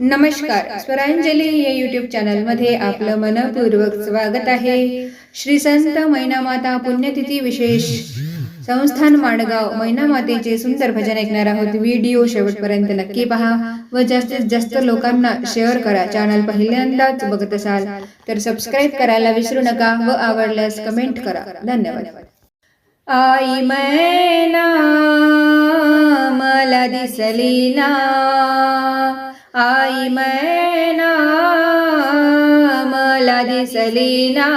नमस्कार. स्वरांजली या युट्यूब चॅनलमध्ये आपलं मनपूर्वक स्वागत आहे. श्री संत मैनामाता पुण्यतिथी विशेष संस्थान माणगाव मैनामातेचे सुंदर भजन ऐकणार आहोत. व्हिडिओ शेवटपर्यंत नक्की पहा व जास्तीत जास्त लोकांना शेअर करा. चॅनल पहिल्यांदाच बघत असाल तर सबस्क्राईब करायला विसरू नका व आवडल्यास कमेंट करा. धन्यवाद. आई मैना मला दिसली ना. आई मैना मला दिसली ना.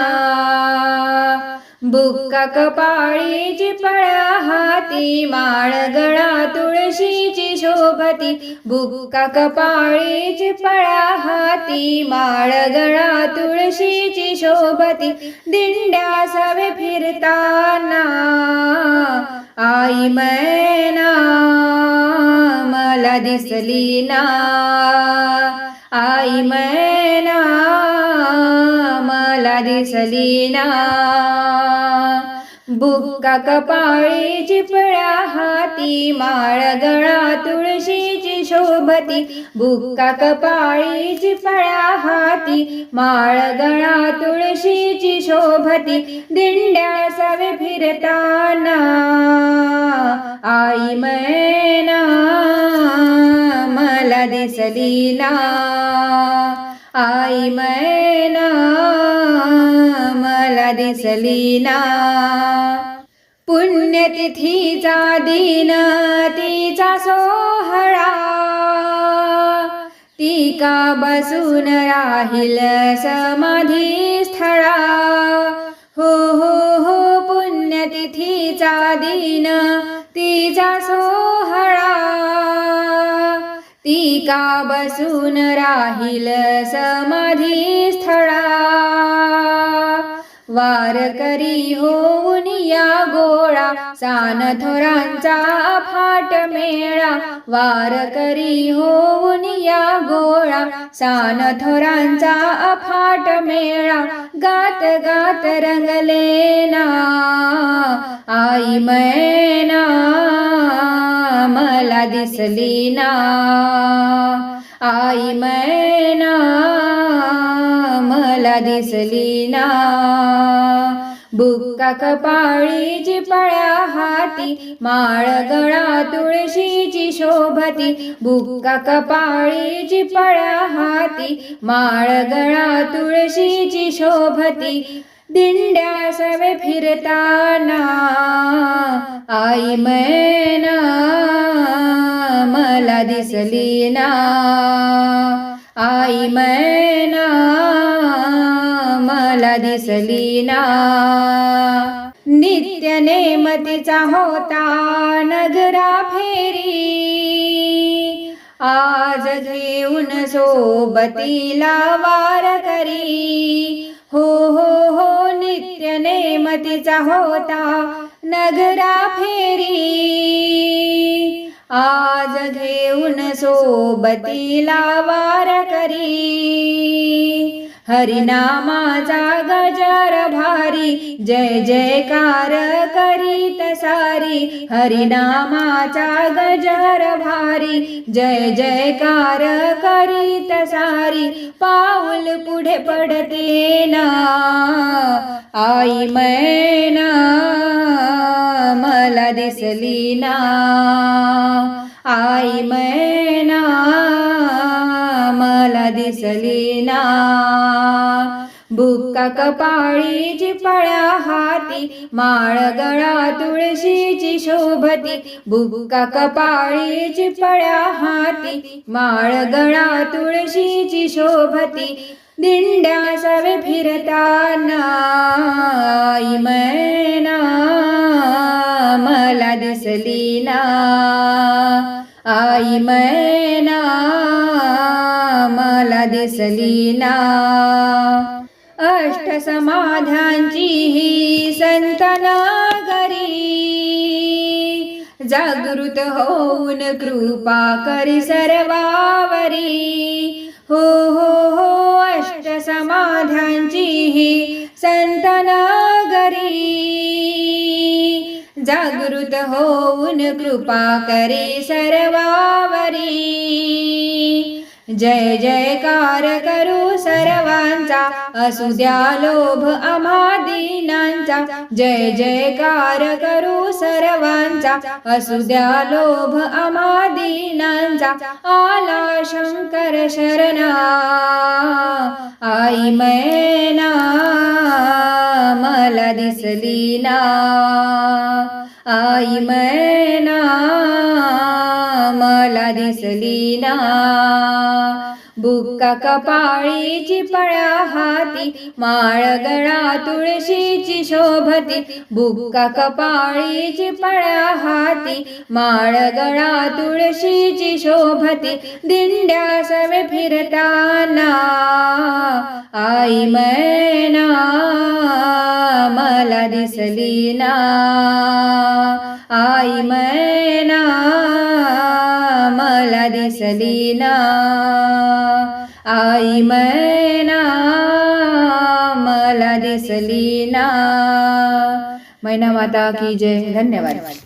बुक्का कपाळीची पळ्या हाती माळ गळा तुळशीची शोभती. बुक्का कपाळीची पळ्या हाती माळ गळा तुळशीची शोभती. दिंड्या सवे फिरताना आई मैना मला दिसली ना आई मैना मला दिसली ना बुक्का कपाळी चिपळ्या हाती माळ गळा तुळशीची शोभती. बुक्का कपाळी चिपळ्या हाती माळ गळा तुळशीची शोभती. दिंड्या सवे फिरताना आई मैना मला दिसली ना. आई मैना दिसलीना दिसली ना पुण्यतिथीचा दिन तिचा सोहळा। ती का बसून राहील समाधी स्थळा। हो हो हो पुण्यतिथीचा दिन तिचा सोहळा। ती का बसून राहील समाधी स्थळा। वार करी होऊन या गोळा सान थोरांचा फाट मेळा. वार करी होऊन या गोळा सान थोरांचा फाट मेळा. गात गात रंगले ना आई मैना मला दिसली ना. आई मैना मला दिसली ना. बुक्का कपाळीची पळ्या हाती माळ गळा तुळशीची शोभती. बुक्का कपाळीची पळ्या हाती माळ गळा तुळशीची शोभती. दिंड्या सवे फिरताना आई मैना मला दिसली ना. आई मै दिसलीना नित्य नेमतीचा होता नगरा फेरी. आज घेऊन सोबतीला वार करी. हो हो हो नित्य नेमतीचा होता नगरा फेरी. आज घेऊन सोबतीला वार करी. हरिनामाचा गजर भारी जय जयकार करीत सारी। हरिनामाचा गजर भारी जय जयकार करीत सारी। पाऊल पुढे पडते ना आई मैना मला दिसली ना। आई मैना मला दिसली कपाळीची पळ्या हाती माळ गळा तुळशीची शोभती. बुका कपाळीची पळ्या हाती माळ गळा तुळशीची शोभती. दिंड्या सवे फिरताना आई मैना मला दिसली ना. आई मैना मला दिसली ना. अष्ट समाध्यांची ही संतनागरी. जागृत होऊन कृपा करी सर्वावरी. हो हो हो अष्ट समाध्यांची ही संतनागरी. जागृत होऊन कृपा करे सर्वावरी. जय जयकार करू सर्वांचा असू द्या लोभ आम्हा दीनांचा. जय जयकार करू सर्वांचा असू द्या लोभ आम्हा दीनांचा. आला शंकर शरणा आई मैना मला दिसली ना. आई मैना दिसली ना बुक्का कपाळीची पळ्या हाती माळ गळा तुळशीची शोभती. बुक्का कपाळीची पळ्या हाती माळ गळा तुळशीची शोभती. दिंड्या सवे फिरताना आई मैना मला दिसली ना आई मै मला दिसली ना आई मैना मला दिसली ना मैना माता की जय धन्यवाद